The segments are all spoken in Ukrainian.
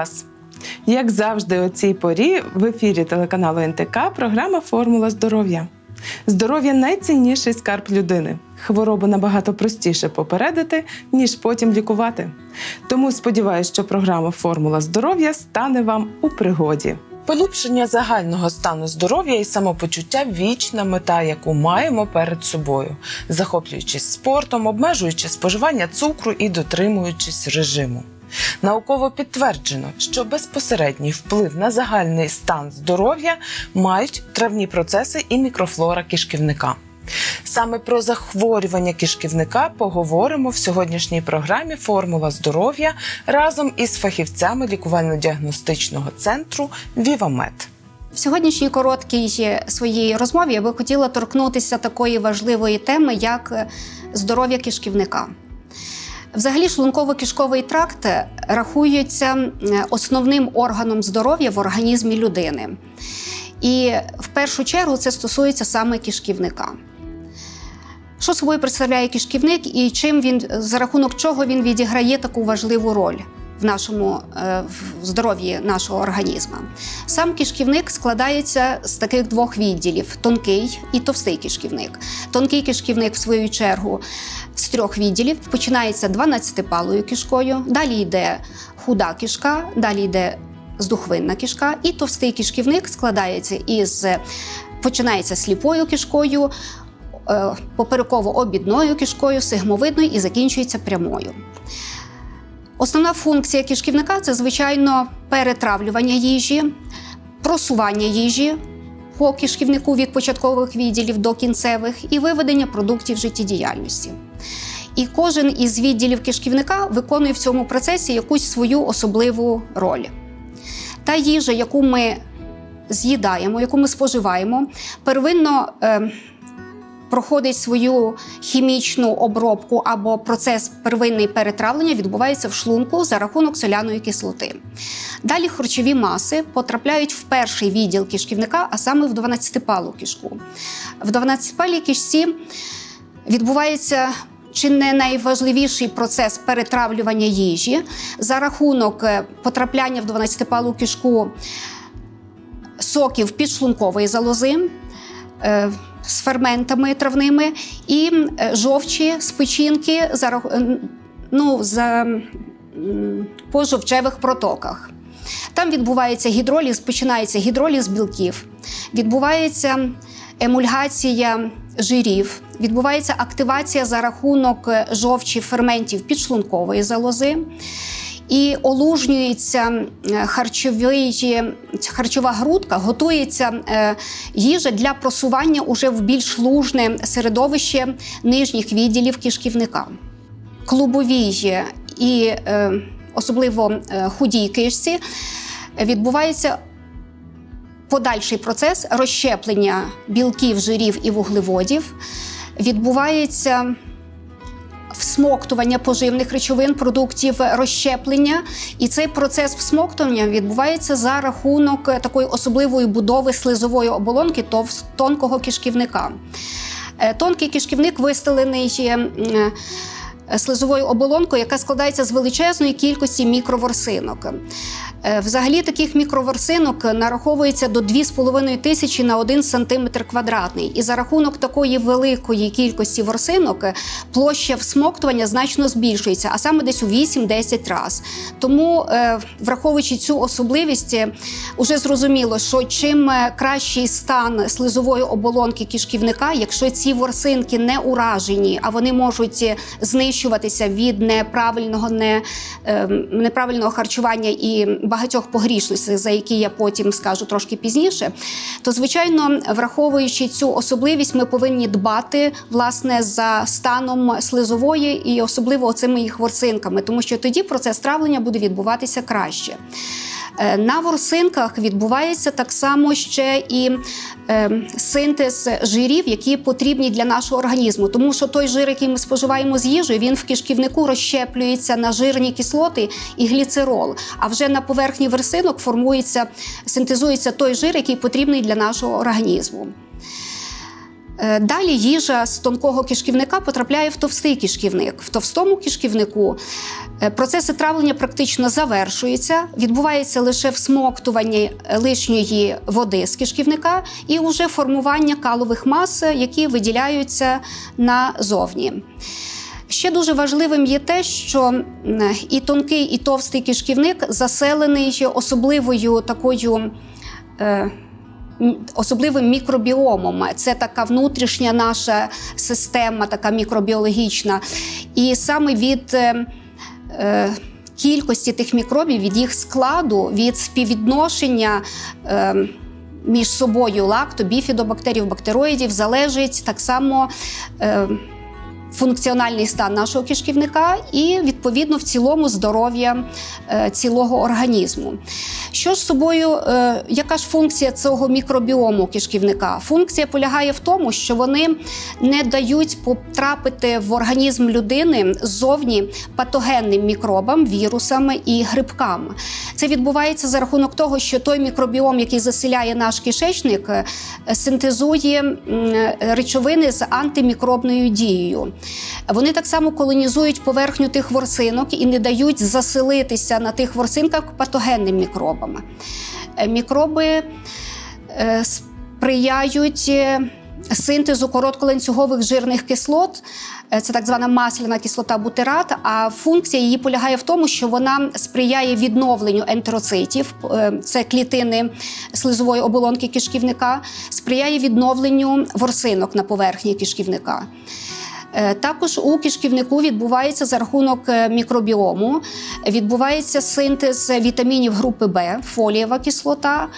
Вас! Як завжди, о цій порі в ефірі телеканалу НТК програма Формула здоров'я. Здоров'я найцінніший скарб людини. Хворобу набагато простіше попередити, ніж потім лікувати. Тому сподіваюся, що програма Формула здоров'я стане вам у пригоді. Поліпшення загального стану здоров'я і самопочуття вічна мета, яку маємо перед собою, захоплюючись спортом, обмежуючи споживання цукру і дотримуючись режиму. Науково підтверджено, що безпосередній вплив на загальний стан здоров'я мають травні процеси і мікрофлора кишківника. Саме про захворювання кишківника поговоримо в сьогоднішній програмі Формула здоров'я разом із фахівцями лікувально-діагностичного центру Вівамед. В сьогоднішній короткій своїй розмові я би хотіла торкнутися такої важливої теми, як здоров'я кишківника. Взагалі, шлунково-кишковий тракт рахується е, основним органом здоров'я в організмі людини. І в першу чергу це стосується саме кишківника. Що собою представляє кишківник і чим він, за рахунок чого він відіграє таку важливу роль в нашому е, в здоров'ї нашого організму? Сам кишківник складається з таких двох відділів: тонкий і товстий кишківник. Тонкий кишківник, в свою чергу, з трьох відділів починається 12-палою кишкою, далі йде худа кишка, далі йде здухвинна кишка, і товстий кишківник складається із починається сліпою кишкою, е, попереково-обідною кишкою, сигмовидною і закінчується прямою. Основна функція кишківника це, звичайно, перетравлювання їжі, просування їжі по кишківнику від початкових відділів до кінцевих і виведення продуктів життєдіяльності. І кожен із відділів кишківника виконує в цьому процесі якусь свою особливу роль. Та їжа, яку ми з'їдаємо, яку ми споживаємо, первинно е, проходить свою хімічну обробку або процес первинний перетравлення відбувається в шлунку за рахунок соляної кислоти. Далі харчові маси потрапляють в перший відділ кишківника, а саме в 12-палу кишку. В 12-палій кишці відбувається чи не найважливіший процес перетравлювання їжі за рахунок е, потрапляння в 12-палу кишку соків підшлункової залози. З ферментами травними і е, жовчі з печінки за, ну, за, по жовчевих протоках. Там відбувається гідроліз, починається гідроліз білків, відбувається емульгація жирів, відбувається активація за рахунок е, жовчі ферментів підшлункової залози. І олужнюється е, харчовий, харчова грудка, готується е, їжа для просування уже в більш лужне середовище нижніх відділів кишківника. Клубовій і е, особливо худій кишці відбувається подальший процес розщеплення білків, жирів і вуглеводів. Відбувається всмоктування поживних речовин, продуктів розщеплення. І цей процес всмоктування відбувається за рахунок е, такої особливої будови слизової оболонки тонкого кишківника. Е, Тонкий кишківник вистелений. е, Слизовою оболонкою, яка складається з величезної кількості мікроворсинок. Е, Взагалі таких мікроворсинок нараховується до 2,5 тисячі на 1 сантиметр квадратний. І за рахунок такої великої кількості ворсинок е, площа всмоктування значно збільшується, а саме десь у 8-10 разів. Тому, е, враховуючи цю особливість, уже зрозуміло, що чим кращий стан слизової оболонки кишківника, якщо ці ворсинки не уражені, а вони можуть знищуватися від неправильного, не, неправильного харчування і багатьох погрішностей, за які я потім скажу трошки пізніше, то звичайно, враховуючи цю особливість, ми повинні дбати власне за станом слизової і особливо цими їх ворсинками, тому що тоді процес травлення буде відбуватися краще. Е, На ворсинках відбувається так само ще і е, синтез жирів, які потрібні для нашого організму, тому що той жир, який ми споживаємо з їжею, він в кишківнику розщеплюється на жирні кислоти і гліцерол. А вже на поверхні версинок формується, синтезується той жир, який потрібний для нашого організму. Е, Далі їжа з тонкого кишківника потрапляє в товстий кишківник. В товстому кишківнику е, процеси травлення практично завершуються, відбувається лише всмоктування лишньої води з кишківника і вже формування калових мас, які виділяються назовні. Ще дуже важливим є те, що і тонкий, і товстий кишківник заселений особливою такою. Особливим мікробіомом. Це така внутрішня наша система, така мікробіологічна. І саме від е, е, кількості тих мікробів, від їх складу, від співвідношення. Е, між собою лакто, біфідобактерів, бактероїдів залежить так само е, функціональний стан нашого кишківника і, відповідно, в цілому здоров'я е, цілого організму. Що ж собою, е, яка ж функція цього мікробіому кишківника? Функція полягає в тому, що вони не дають потрапити в організм людини ззовні патогенним мікробам, вірусам і грибкам. Це відбувається за рахунок того, що той мікробіом, який заселяє наш кишечник, е, синтезує речовини з антимікробною дією. Вони так само колонізують поверхню тих ворсинок і не дають заселитися на тих ворсинках патогенним мікробами. Е, Мікроби е, сприяють е, синтезу коротколанцюгових жирних кислот. Це так звана масляна кислота бутират. А функція її полягає в тому, що вона сприяє відновленню ентероцитів, е, це клітини слизової оболонки кишківника, сприяє відновленню ворсинок на поверхні кишківника. Е, Також у кишківнику відбувається за рахунок е, мікробіому, відбувається синтез вітамінів групи Б, фолієва кислота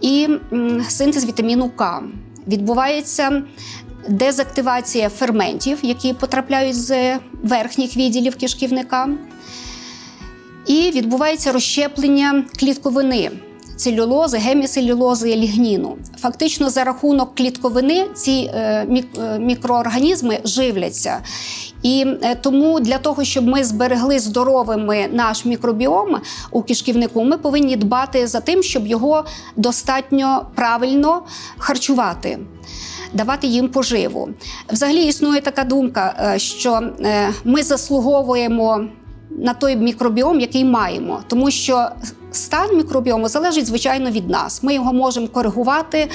і синтез вітаміну К. Відбувається дезактивація ферментів, які потрапляють з верхніх відділів кишківника. І відбувається розщеплення клітковини. Целюлози, геміцелюлози, лігніну. Фактично, за рахунок клітковини ці е, е, мікроорганізми живляться. І е, тому для того, щоб ми зберегли здоровими наш мікробіом у кишківнику, ми повинні дбати за тим, щоб його достатньо правильно харчувати. Давати їм поживу. Взагалі існує така думка, що ми заслуговуємо на той мікробіом, який маємо, тому що стан мікробіому залежить звичайно від нас. Ми його можемо коригувати,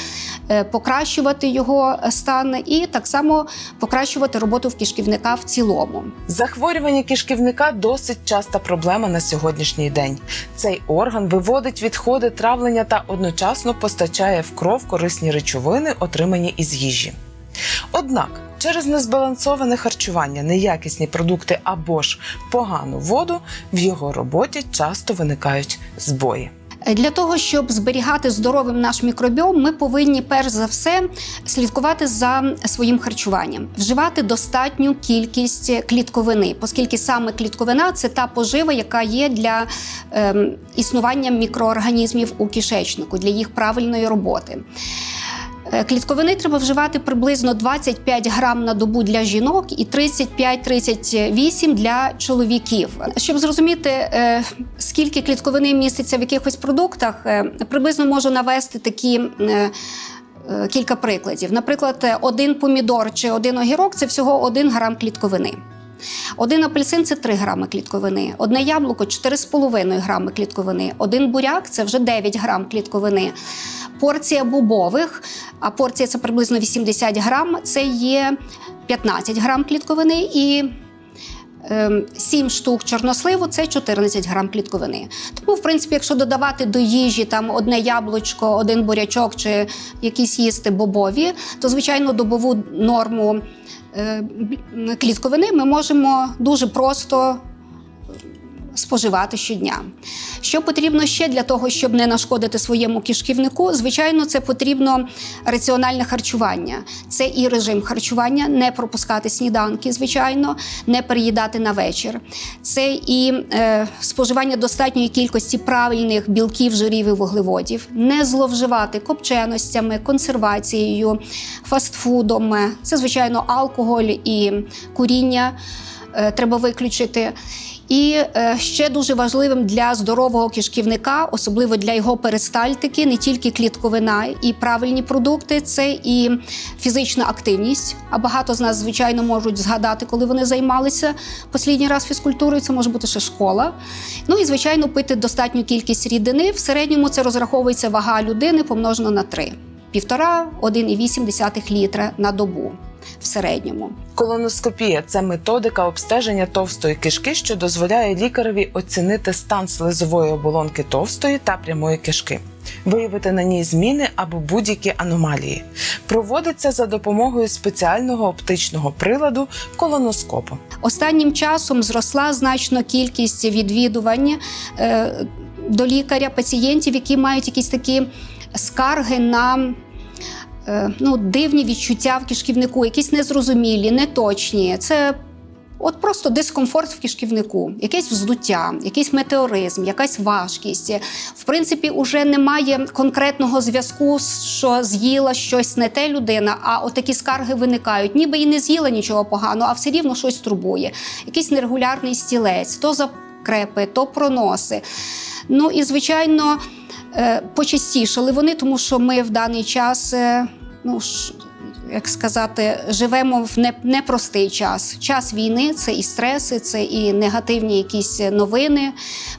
е, покращувати його стан і так само покращувати роботу в кишківника в цілому. Захворювання кишківника досить часта проблема на сьогоднішній день. Цей орган виводить відходи травлення та одночасно постачає в кров корисні речовини, отримані із їжі. Однак через незбалансоване харчування, неякісні продукти або ж погану воду в його роботі часто виникають збої. Для того, щоб зберігати здоровим наш мікробіом, ми повинні перш за все слідкувати за своїм харчуванням, вживати достатню кількість клітковини, оскільки саме клітковина це та пожива, яка є для ем, існування мікроорганізмів у кишечнику, для їх правильної роботи. Е, Клітковини треба вживати приблизно 25 грам на добу для жінок і 35-38 для чоловіків. Щоб зрозуміти, е, скільки клітковини міститься в якихось продуктах, е, приблизно можу навести такі. Кілька прикладів. Наприклад, один помідор чи один огірок це всього 1 грам клітковини. Один апельсин це 3 грами клітковини, одне яблуко 4,5 грами клітковини, один буряк це вже 9 грам клітковини. Порція бобових, а порція це приблизно 80 грам, це є 15 грам клітковини і. 7 штук чорносливу це 14 грам клітковини. Тому, в принципі, якщо додавати до їжі там одне яблучко, один бурячок чи якісь їсти бобові, то звичайно добову норму клітковини ми можемо дуже просто споживати щодня. Що потрібно ще для того, щоб не нашкодити своєму кишківнику? Звичайно, це потрібно раціональне харчування. Це і режим харчування, не пропускати сніданки, звичайно, не переїдати на вечір. Це і е, споживання достатньої кількості правильних білків, жирів і вуглеводів, не зловживати копченостями, консервацією, фастфудом. Це, звичайно, алкоголь і куріння е, треба виключити. І е, ще дуже важливим для здорового кишківника, особливо для його перистальтики, не тільки клітковина і правильні продукти, це і фізична активність. А багато з нас, звичайно, можуть згадати, коли вони займалися останній раз фізкультурою. Це може бути ще школа. Ну і звичайно, пити достатню кількість рідини. В середньому це розраховується вага людини помножено на 3. Півтора 1,8 літра на добу в середньому. Колоноскопія це методика обстеження товстої кишки, що дозволяє лікареві оцінити стан слизової оболонки товстої та прямої кишки, виявити на ній зміни або будь-які аномалії. Проводиться за допомогою спеціального оптичного приладу колоноскопу. Останнім часом зросла значно кількість відвідувань е, до лікаря пацієнтів, які мають якісь такі скарги на ну, дивні відчуття в кишківнику, якісь незрозумілі, неточні. Це От просто дискомфорт в кишківнику, якесь вздуття, якийсь метеоризм, якась важкість. В принципі, уже немає конкретного зв'язку, що з'їла щось не те людина, а от скарги виникають. Ніби і не з'їла нічого поганого, а все рівно щось турбує. Якийсь нерегулярний стілець, то закрепи, то проноси. Ну і звичайно, е, почастішали вони, тому що ми в даний час. е, Ну, ж, як сказати, живемо в непростий час. Час війни це і стреси, це і негативні якісь новини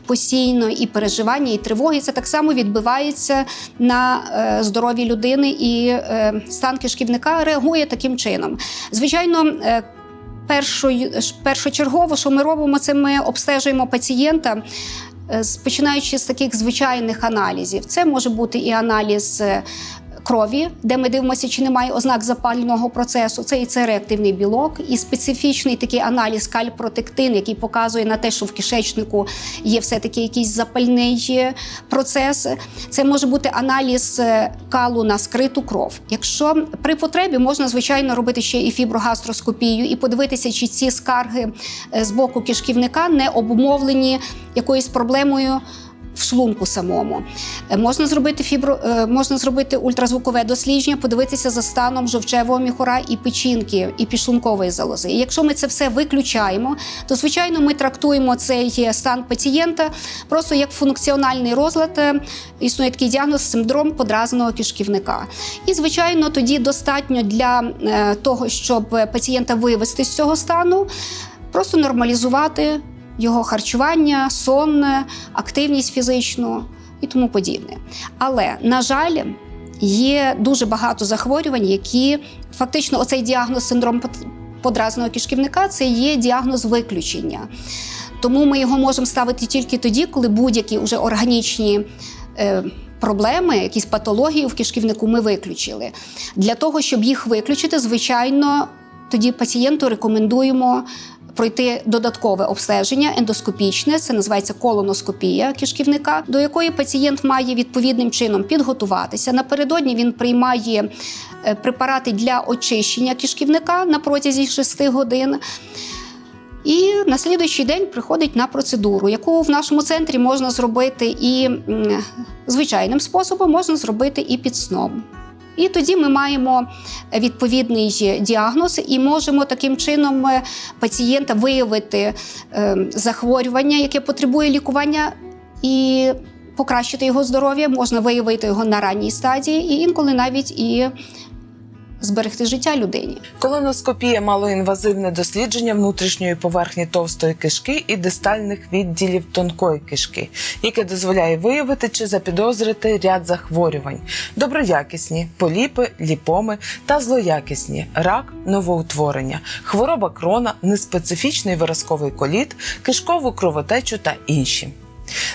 постійно, і переживання, і тривоги. Це так само відбивається на е, здоров'ї людини, і е, стан кишківника реагує таким чином. Звичайно. Е, Першою, першочергово, що ми робимо, це ми обстежуємо пацієнта, е, починаючи з таких звичайних аналізів. Це може бути і аналіз е, крові, де ми дивимося, чи немає ознак запального процесу. Це і це реактивний білок, і специфічний такий аналіз кальпротектин, який показує на те, що в кишечнику є все-таки якийсь запальний е, процес. Це може бути аналіз е, калу на скриту кров. Якщо при потребі можна звичайно робити ще і фіброгастроскопію, і подивитися, чи ці скарги е, з боку кишківника не обумовлені якоюсь проблемою в шлунку самому. Е, Можна зробити фібро, е, можна зробити ультразвукове дослідження, подивитися за станом жовчевого міхура і печінки, і підшлункової залози. І якщо ми це все виключаємо, то звичайно ми трактуємо цей стан пацієнта просто як функціональний розлад. Е, Існує такий діагноз синдром подразненого кишківника. І звичайно, тоді достатньо для того, щоб пацієнта вивести з цього стану, просто нормалізувати його харчування, сон, активність фізичну і тому подібне. Але, на жаль, є дуже багато захворювань, які фактично оцей діагноз синдром подразного кишківника це є діагноз виключення. Тому ми його можемо ставити тільки тоді, коли будь-які вже органічні. Е, Проблеми, якісь патології в кишківнику ми виключили. Для того, щоб їх виключити, звичайно, тоді пацієнту рекомендуємо пройти додаткове обстеження ендоскопічне, це називається колоноскопія кишківника, до якої пацієнт має відповідним чином підготуватися. Напередодні він приймає е, препарати для очищення кишківника на протязі 6 годин. І на слідуючий день приходить на процедуру, яку в нашому центрі можна зробити і звичайним способом, можна зробити і під сном. І тоді ми маємо відповідний діагноз і можемо таким чином е, пацієнта виявити е, захворювання, яке потребує лікування, і покращити його здоров'я, можна виявити його на ранній стадії, і інколи навіть і зберегти життя людині. Колоноскопія малоінвазивне дослідження внутрішньої поверхні товстої кишки і дистальних відділів тонкої кишки, яке дозволяє виявити чи запідозрити ряд захворювань: доброякісні, поліпи, ліпоми та злоякісні рак, новоутворення, хвороба крона, неспецифічний виразковий коліт, кишкову кровотечу та інші.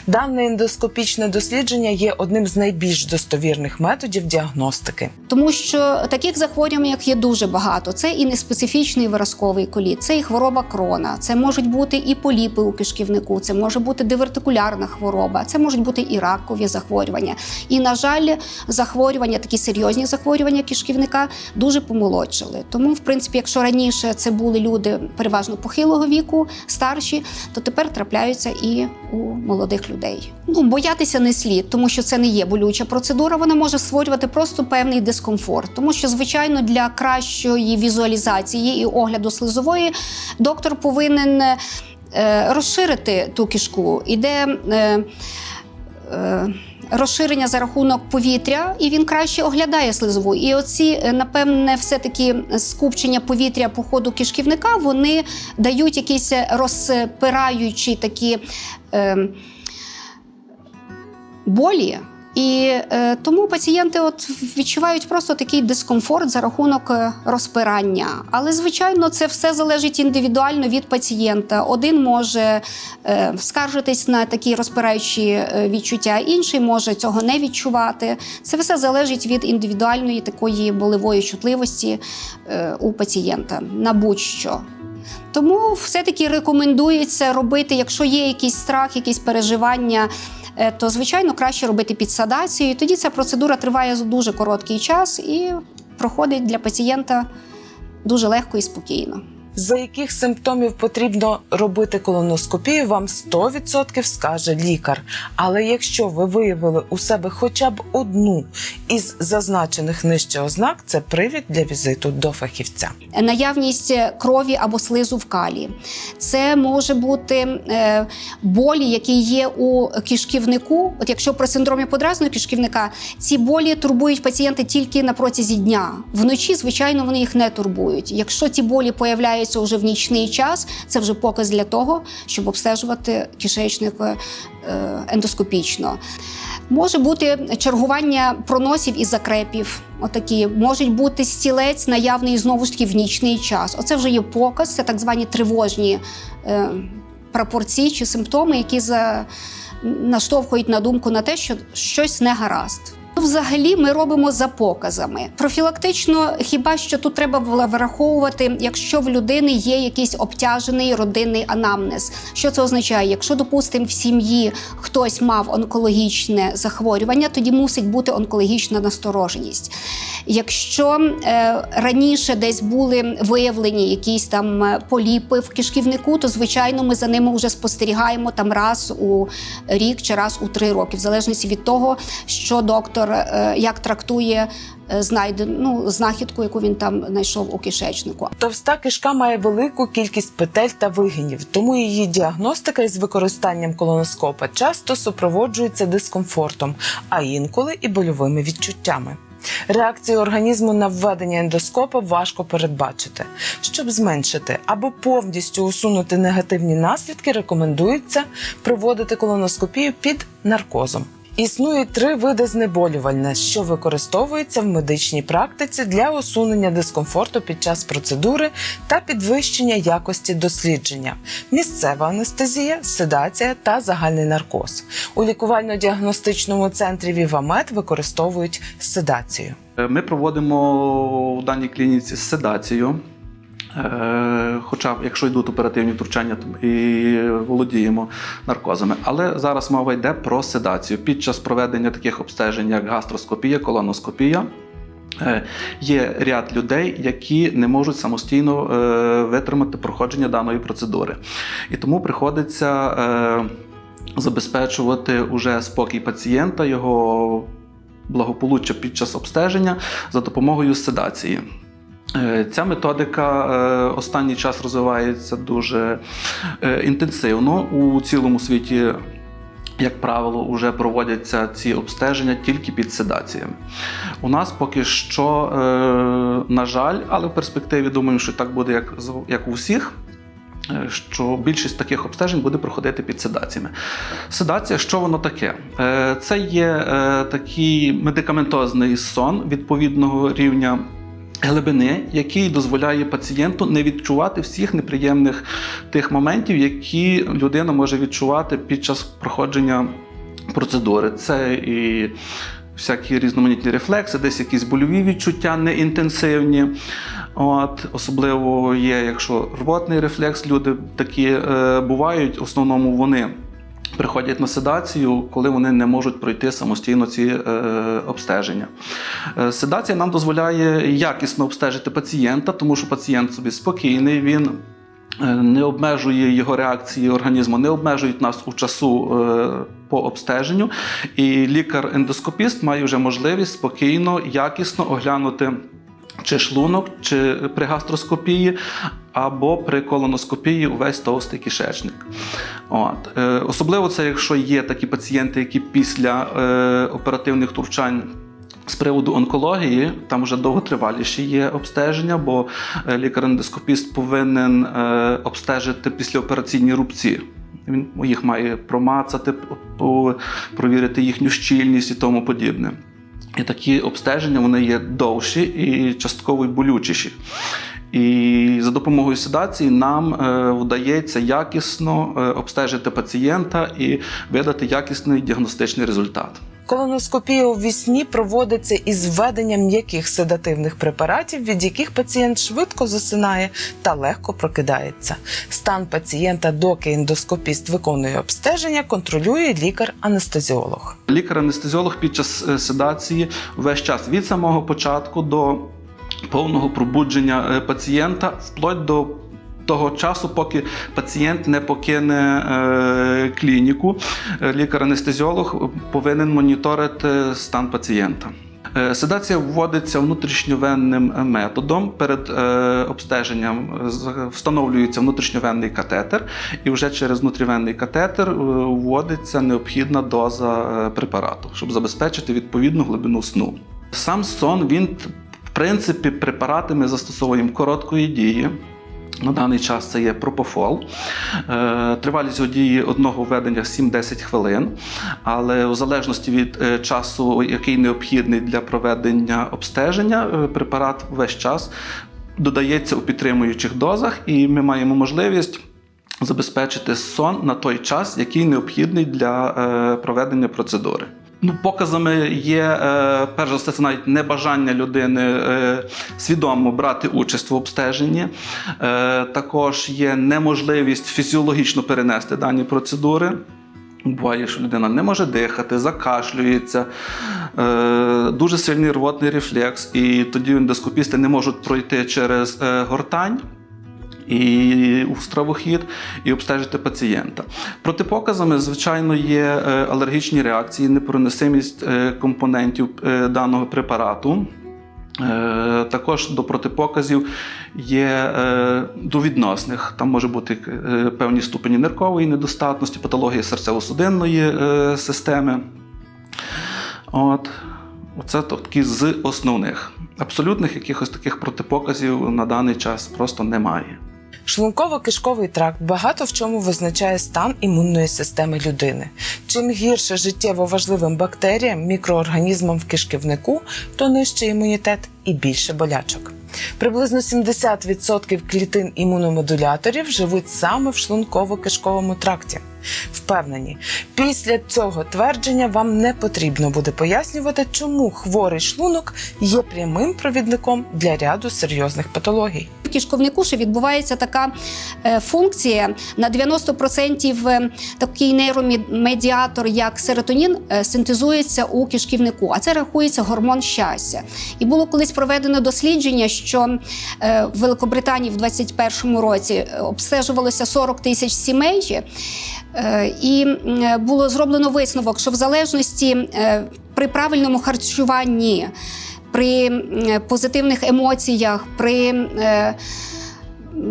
Дане ендоскопічне дослідження є одним з найбільш достовірних методів діагностики. Тому що таких захворювань як є дуже багато. Це і неспецифічний виразковий коліт, це і хвороба крона, це можуть бути і поліпи у кишківнику, це може бути дивертикулярна хвороба, це можуть бути і ракові захворювання. І, на жаль, захворювання, такі серйозні захворювання кишківника дуже помолодшили. Тому, в принципі, якщо раніше це були люди переважно похилого віку, старші, то тепер трапляються і у молодих людей. Ну, боятися не слід, тому що це не є болюча процедура. Вона може створювати просто певний дискомфорт. Тому що, звичайно, для кращої візуалізації і огляду слизової доктор повинен. е, розширити ту кишку. Іде е, е, розширення за рахунок повітря, і він краще оглядає слизову. І оці, е, напевне, все-таки скупчення повітря по ходу кишківника вони дають якісь розпираючі такі. Е, болі. І е, тому пацієнти от відчувають просто такий дискомфорт за рахунок е, розпирання. Але, звичайно, це все залежить індивідуально від пацієнта. Один може е, скаржитись на такі розпираючі е, відчуття, інший може цього не відчувати. Це все залежить від індивідуальної такої болевої чутливості е, у пацієнта на будь-що. Тому все-таки рекомендується робити, якщо є якийсь страх, якісь переживання, то звичайно краще робити підсадацію. Тоді ця процедура триває за дуже короткий час і проходить для пацієнта дуже легко і спокійно. За яких симптомів потрібно робити колоноскопію, вам 100% скаже лікар. Але якщо ви виявили у себе хоча б одну із зазначених нижче ознак, це привід для візиту до фахівця. наявність крові або слизу в калі. Це може бути е, болі, які є у кишківнику. От якщо при синдромі подразного кишківника, ці болі турбують пацієнта тільки на протязі дня. Вночі, звичайно, вони їх не турбують. Якщо ці болі появляються вже в нічний час, це вже показ для того, щоб обстежувати кишечник е, ендоскопічно. Може бути чергування проносів і закрепів. Отакі можуть бути стілець наявний знову ж таки в нічний час. Оце вже є показ, це так звані тривожні е, прапорці чи симптоми, які за, наштовхують на думку на те, що щось не гаразд. Взагалі ми робимо за показами. Профілактично, хіба що тут треба враховувати, якщо в людини є якийсь обтяжений родинний анамнез. Що це означає? Якщо, допустимо, в сім'ї хтось мав онкологічне захворювання, тоді мусить бути онкологічна настороженість. Якщо е, раніше десь були виявлені якісь там е, поліпи в кишківнику, то звичайно ми за ними вже спостерігаємо там раз у рік чи раз у три роки, в залежності від того, що доктор е, як трактує е, знайдену ну, знахідку, яку він там знайшов у кишечнику. Товста кишка має велику кількість петель та вигинів, тому її діагностика із використанням колоноскопа часто супроводжується дискомфортом, а інколи і больовими відчуттями. Реакцію організму на введення ендоскопа важко передбачити. Щоб зменшити або повністю усунути негативні наслідки, рекомендується проводити колоноскопію під наркозом. Існує три види знеболювальне, що використовуються в медичній практиці для усунення дискомфорту під час процедури та підвищення якості дослідження: місцева анестезія, седація та загальний наркоз. У лікувально-діагностичному центрі Вівамед використовують седацію. Ми проводимо в даній клініці седацію. Е, Хоча, якщо йдуть оперативні втручання, то і володіємо наркозами. Але зараз мова йде про седацію. Під час проведення таких обстежень, як гастроскопія, колоноскопія, е, є ряд людей, які не можуть самостійно е, витримати проходження даної процедури. І тому приходиться забезпечувати уже спокій пацієнта, його благополуччя під час обстеження за допомогою седації. Е, Ця методика е, останній час розвивається дуже е, інтенсивно у цілому світі. Як правило, вже проводяться ці обстеження тільки під седаціями. У нас поки що, на жаль, але в перспективі думаю, що так буде як, як у всіх. Що більшість таких обстежень буде проходити під седаціями. Седація, що воно таке? Це є такий медикаментозний сон відповідного рівня глибини, який дозволяє пацієнту не відчувати всіх неприємних тих моментів, які людина може відчувати під час проходження процедури. Це і всякі різноманітні рефлекси, десь якісь больові відчуття неінтенсивні. От, особливо є, якщо рвотний рефлекс, люди такі е, бувають, в основному вони приходять на седацію, коли вони не можуть пройти самостійно ці е, обстеження. Е, седація нам дозволяє якісно обстежити пацієнта, тому що пацієнт собі спокійний, він е, не обмежує його реакції організму, не обмежують нас у часу по обстеженню. І лікар-ендоскопіст має вже можливість спокійно, якісно оглянути чи шлунок, чи при гастроскопії, або при колоноскопії увесь товстий кишечник. От. Е, особливо це, якщо є такі пацієнти, які після е, оперативних втручань. З приводу онкології там вже довготриваліші є обстеження, бо е, лікар-ендоскопіст повинен обстежити післяопераційні рубці. Він їх має промацати, провірити їхню щільність і тому подібне. І такі обстеження вони є довші і частково болючіші. І за допомогою седації нам е, вдається якісно е, обстежити пацієнта і видати якісний діагностичний результат. Колоноскопія у вісні проводиться із введенням м'яких седативних препаратів, від яких пацієнт швидко засинає та легко прокидається. Стан пацієнта, доки ендоскопіст виконує обстеження, контролює лікар-анестезіолог. Лікар-анестезіолог під час е, седації весь час від самого початку до повного пробудження е, пацієнта, вплоть до того часу, поки пацієнт не покине е, клініку, е, лікар-анестезіолог повинен моніторити стан пацієнта. Е, Седація вводиться внутрішньовенним методом. Перед обстеженням встановлюється внутрішньовенний катетер, і вже через внутрівенний катетер вводиться необхідна доза препарату, щоб забезпечити відповідну глибину сну. Сам сон він, в принципі, препарати ми застосовуємо короткої дії. На даний час це є пропофол. Е, Тривалість дії одного введення 7-10 хвилин, але у залежності від е, часу, який необхідний для проведення обстеження, е, препарат весь час додається у підтримуючих дозах, і ми маємо можливість забезпечити сон на той час, який необхідний для проведення процедури. Ну, показами є е, перш за все, це навіть небажання людини е, свідомо брати участь в обстеженні. Е, також є неможливість фізіологічно перенести дані процедури. Буває, що людина не може дихати, закашлюється, дуже сильний рвотний рефлекс, і тоді ендоскопісти не можуть пройти через гортань і у стравохід і обстежити пацієнта. Протипоказами, звичайно, є е, алергічні реакції, непереносимість е, компонентів е, даного препарату. Також до протипоказів є е, до відносних. Там може бути певні ступені ниркової недостатності, патологія серцево-судинної системи. От. Оце такі з основних. Абсолютних якихось таких протипоказів на даний час просто немає. Шлунково-кишковий тракт багато в чому визначає стан імунної системи людини. Чим гірше життєво важливим бактеріям, мікроорганізмам в кишківнику, то нижче імунітет і більше болячок. Приблизно 70% клітин імуномодуляторів живуть саме в шлунково-кишковому тракті. Впевнені, після цього твердження вам не потрібно буде пояснювати, чому хворий шлунок є прямим провідником для ряду серйозних патологій. Кишковнику ще відбувається така е, функція на 90% е, такий нейромедіатор, як серотонін, е, синтезується у кишківнику, а це рахується гормон щастя. І було колись проведено дослідження, що в Великобританії в 2021 році обстежувалося 40 тисяч сімей. І було зроблено висновок, що в залежності при правильному харчуванні, при позитивних емоціях, при е,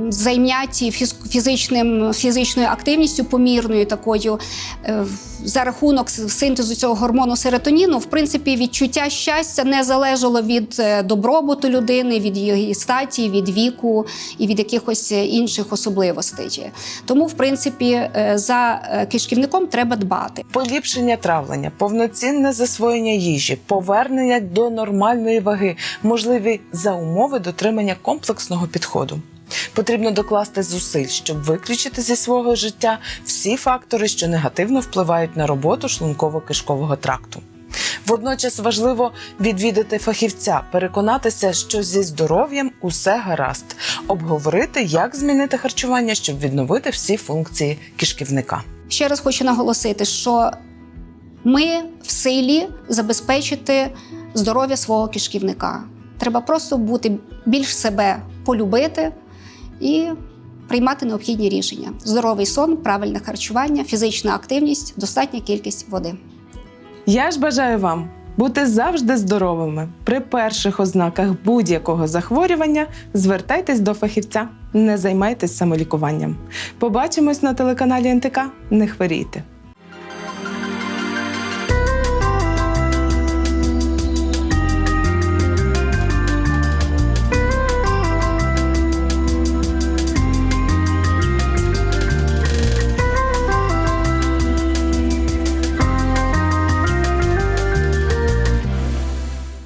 зайняті фіз- фізичним, фізичною активністю помірною такою е, за рахунок синтезу цього гормону серотоніну, в принципі, відчуття щастя не залежало від е, добробуту людини, від її статі, від віку і від якихось е, інших особливостей. Тому, в принципі, за кишківником треба дбати. Поліпшення травлення, повноцінне засвоєння їжі, повернення до нормальної ваги, можливі за умови дотримання комплексного підходу. Потрібно докласти зусиль, щоб виключити зі свого життя всі фактори, що негативно впливають на роботу шлунково-кишкового тракту. Водночас важливо відвідати фахівця, переконатися, що зі здоров'ям усе гаразд, обговорити, як змінити харчування, щоб відновити всі функції кишківника. Ще раз хочу наголосити, що ми в силі забезпечити здоров'я свого кишківника. Треба просто бути більш себе полюбити і приймати необхідні рішення: здоровий сон, правильне харчування, фізична активність, достатня кількість води. Я ж бажаю вам Бути завжди здоровими. При перших ознаках будь-якого захворювання звертайтесь до фахівця, не займайтесь самолікуванням. Побачимось на телеканалі НТК. Не хворійте.